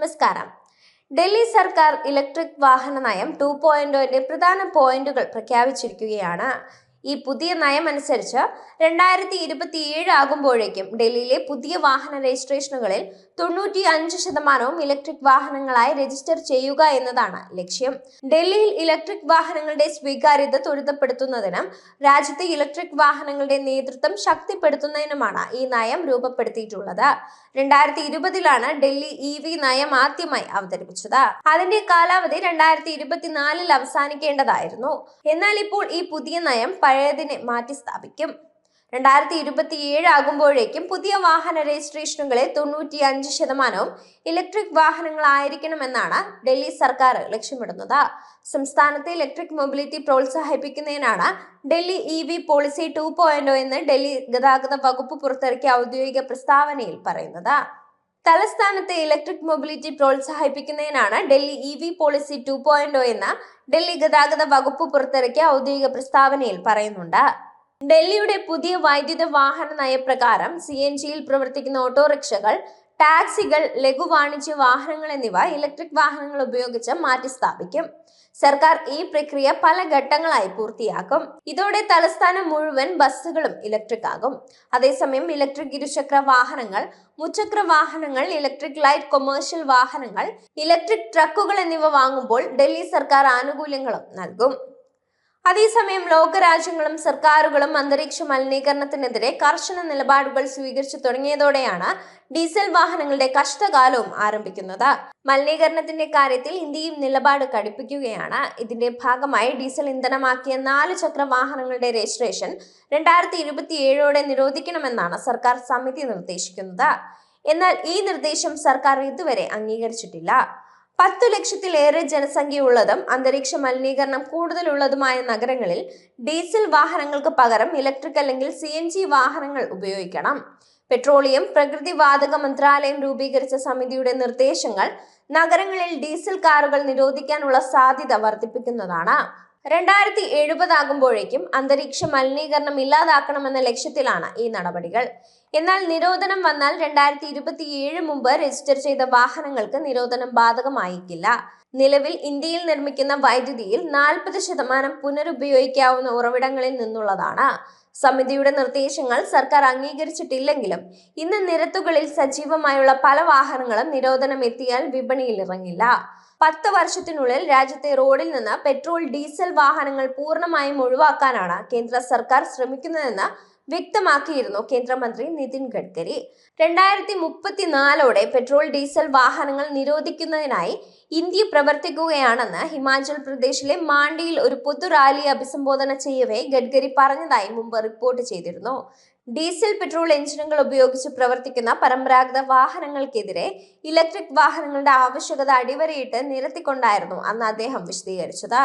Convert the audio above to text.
നമസ്കാരം. ഡൽഹി സർക്കാർ ഇലക്ട്രിക് വാഹന നയം ടു പോയിന്റ് പ്രധാന പോയിന്റുകൾ പ്രഖ്യാപിച്ചിരിക്കുകയാണ്. ഈ പുതിയ നയം അനുസരിച്ച് രണ്ടായിരത്തി ഇരുപത്തിയേഴ് ആകുമ്പോഴേക്കും ഡൽഹിയിലെ പുതിയ വാഹന രജിസ്ട്രേഷനുകളിൽ തൊണ്ണൂറ്റി അഞ്ച് ശതമാനവും ഇലക്ട്രിക് വാഹനങ്ങളായി രജിസ്റ്റർ ചെയ്യുക എന്നതാണ് ലക്ഷ്യം. ഡൽഹിയിൽ ഇലക്ട്രിക് വാഹനങ്ങളുടെ സ്വീകാര്യത ത്വരിതപ്പെടുത്തുന്നതിനും രാജ്യത്തെ ഇലക്ട്രിക് വാഹനങ്ങളുടെ നേതൃത്വം ശക്തിപ്പെടുത്തുന്നതിനുമാണ് ഈ നയം രൂപപ്പെടുത്തിയിട്ടുള്ളത്. രണ്ടായിരത്തി ഇരുപതിലാണ് ഡൽഹി ഇ വി നയം ആദ്യമായി അവതരിപ്പിച്ചത്. അതിന്റെ കാലാവധി രണ്ടായിരത്തി ഇരുപത്തിനാലിൽ അവസാനിക്കേണ്ടതായിരുന്നു. എന്നാൽ ഇപ്പോൾ ഈ പുതിയ നയം പഴയതിനെ മാറ്റി സ്ഥാപിക്കും. രണ്ടായിരത്തി ഇരുപത്തി ഏഴ് ആകുമ്പോഴേക്കും പുതിയ വാഹന രജിസ്ട്രേഷനുകളെ തൊണ്ണൂറ്റി അഞ്ച് ശതമാനവും ഇലക്ട്രിക് വാഹനങ്ങളായിരിക്കണമെന്നാണ് ഡൽഹി സർക്കാർ ലക്ഷ്യമിടുന്നത്. സംസ്ഥാനത്തെ electric mobility പ്രോത്സാഹിപ്പിക്കുന്നതിനാണ് Delhi E V policy two point എന്ന് ഡൽഹി ഗതാഗത വകുപ്പ് പുറത്തിറക്കിയ ഔദ്യോഗിക പ്രസ്താവനയിൽ പറയുന്നത്. തലസ്ഥാനത്തെ electric mobility പ്രോത്സാഹിപ്പിക്കുന്നതിനാണ് Delhi E V policy two point എന്ന് ഡൽഹി ഗതാഗത വകുപ്പ് പുറത്തിറക്കിയ ഔദ്യോഗിക പ്രസ്താവനയിൽ പറയുന്നുണ്ട്. ഡൽഹിയുടെ പുതിയ വൈദ്യുത വാഹന നയപ്രകാരം സി എൻ ജിയിൽ പ്രവർത്തിക്കുന്ന ഓട്ടോറിക്ഷകൾ ടാക്സികൾ ലഘു വാണിജ്യ വാഹനങ്ങൾ എന്നിവ ഇലക്ട്രിക് വാഹനങ്ങൾ ഉപയോഗിച്ച് മാറ്റി സ്ഥാപിക്കും സർക്കാർ ഈ പ്രക്രിയ പല ഘട്ടങ്ങളായി പൂർത്തിയാക്കും. ഇതോടെ തലസ്ഥാനം മുഴുവൻ ബസ്സുകളും ഇലക്ട്രിക് ആകും. അതേസമയം ഇലക്ട്രിക് ഇരുചക്ര വാഹനങ്ങൾ മുച്ചക്ര വാഹനങ്ങൾ ഇലക്ട്രിക് ലൈറ്റ് കൊമേഴ്ഷ്യൽ വാഹനങ്ങൾ ഇലക്ട്രിക് ട്രക്കുകൾ എന്നിവ വാങ്ങുമ്പോൾ ഡൽഹി സർക്കാർ ആനുകൂല്യങ്ങളും നൽകും. അതേസമയം ലോകരാജ്യങ്ങളും സർക്കാരുകളും അന്തരീക്ഷ മലിനീകരണത്തിനെതിരെ കർശന നിലപാടുകൾ സ്വീകരിച്ചു തുടങ്ങിയതോടെയാണ് ഡീസൽ വാഹനങ്ങളുടെ കഷ്ടകാലവും ആരംഭിക്കുന്നത്. മലിനീകരണത്തിന്റെ കാര്യത്തിൽ ഇന്ത്യയും നിലപാട് കടുപ്പിക്കുകയാണ്. ഇതിന്റെ ഭാഗമായി ഡീസൽ ഇന്ധനമാക്കിയ നാല് ചക്ര വാഹനങ്ങളുടെ രജിസ്ട്രേഷൻ രണ്ടായിരത്തി ഇരുപത്തി ഏഴോടെ നിരോധിക്കണമെന്നാണ് സർക്കാർ സമിതി നിർദ്ദേശിക്കുന്നത്. എന്നാൽ ഈ നിർദ്ദേശം സർക്കാർ ഇതുവരെ അംഗീകരിച്ചിട്ടില്ല. പത്തു ലക്ഷത്തിലേറെ ജനസംഖ്യയുള്ളതും അന്തരീക്ഷ മലിനീകരണം കൂടുതലുള്ളതുമായ നഗരങ്ങളിൽ ഡീസൽ വാഹനങ്ങൾക്ക് പകരം ഇലക്ട്രിക് അല്ലെങ്കിൽ സി എൻ ജി വാഹനങ്ങൾ ഉപയോഗിക്കണം. പെട്രോളിയം പ്രകൃതി വാതക മന്ത്രാലയം രൂപീകരിച്ച സമിതിയുടെ നിർദ്ദേശങ്ങൾ നഗരങ്ങളിൽ ഡീസൽ കാറുകൾ നിരോധിക്കാനുള്ള സാധ്യത വർദ്ധിപ്പിക്കുന്നതാണ്. രണ്ടായിരത്തി എഴുപതാകുമ്പോഴേക്കും അന്തരീക്ഷ മലിനീകരണം ഇല്ലാതാക്കണമെന്ന ലക്ഷ്യത്തിലാണ് ഈ നടപടികൾ. എന്നാൽ നിരോധനം വന്നാൽ രണ്ടായിരത്തി ഇരുപത്തി ഏഴ് മുമ്പ് രജിസ്റ്റർ ചെയ്ത വാഹനങ്ങൾക്ക് നിരോധനം ബാധകമായിക്കില്ല. നിലവിൽ ഇന്ത്യയിൽ നിർമ്മിക്കുന്ന വൈദ്യുതിയിൽ നാൽപ്പത് ശതമാനം പുനരുപയോഗിക്കാവുന്ന ഉറവിടങ്ങളിൽ നിന്നുള്ളതാണ്. സമിതിയുടെ നിർദ്ദേശങ്ങൾ സർക്കാർ അംഗീകരിച്ചിട്ടില്ലെങ്കിലും ഇന്ന് നിരത്തുകളിൽ സജീവമായുള്ള പല വാഹനങ്ങളും നിരോധനം എത്തിയാൽ വിപണിയിൽ ഇറങ്ങില്ല. പത്ത് വർഷത്തിനുള്ളിൽ രാജ്യത്തെ റോഡിൽ നിന്ന് പെട്രോൾ ഡീസൽ വാഹനങ്ങൾ പൂർണമായും ഒഴിവാക്കാനാണ് കേന്ദ്ര സർക്കാർ ശ്രമിക്കുന്നതെന്ന് വ്യക്തമാക്കിയിരുന്നു കേന്ദ്രമന്ത്രി നിതിൻ ഗഡ്കരി. രണ്ടായിരത്തി മുപ്പത്തിനാലോടെ പെട്രോൾ ഡീസൽ വാഹനങ്ങൾ നിരോധിക്കുന്നതിനായി ഇന്ത്യ പ്രവർത്തിക്കുകയാണെന്ന് ഹിമാചൽ പ്രദേശിലെ മാണ്ഡിയിൽ ഒരു പൊതു റാലി അഭിസംബോധന ചെയ്യവേ ഗഡ്കരി പറഞ്ഞതായി മുമ്പ് റിപ്പോർട്ട് ചെയ്തിരുന്നു. ഡീസൽ പെട്രോൾ എഞ്ചിനുകൾ ഉപയോഗിച്ച് പ്രവർത്തിക്കുന്ന പരമ്പരാഗത വാഹനങ്ങൾക്കെതിരെ ഇലക്ട്രിക് വാഹനങ്ങളുടെ ആവശ്യകത അടിവരയിട്ട് നിരത്തിക്കൊണ്ടായിരുന്നു അന്ന് അദ്ദേഹം വിശദീകരിച്ചത്.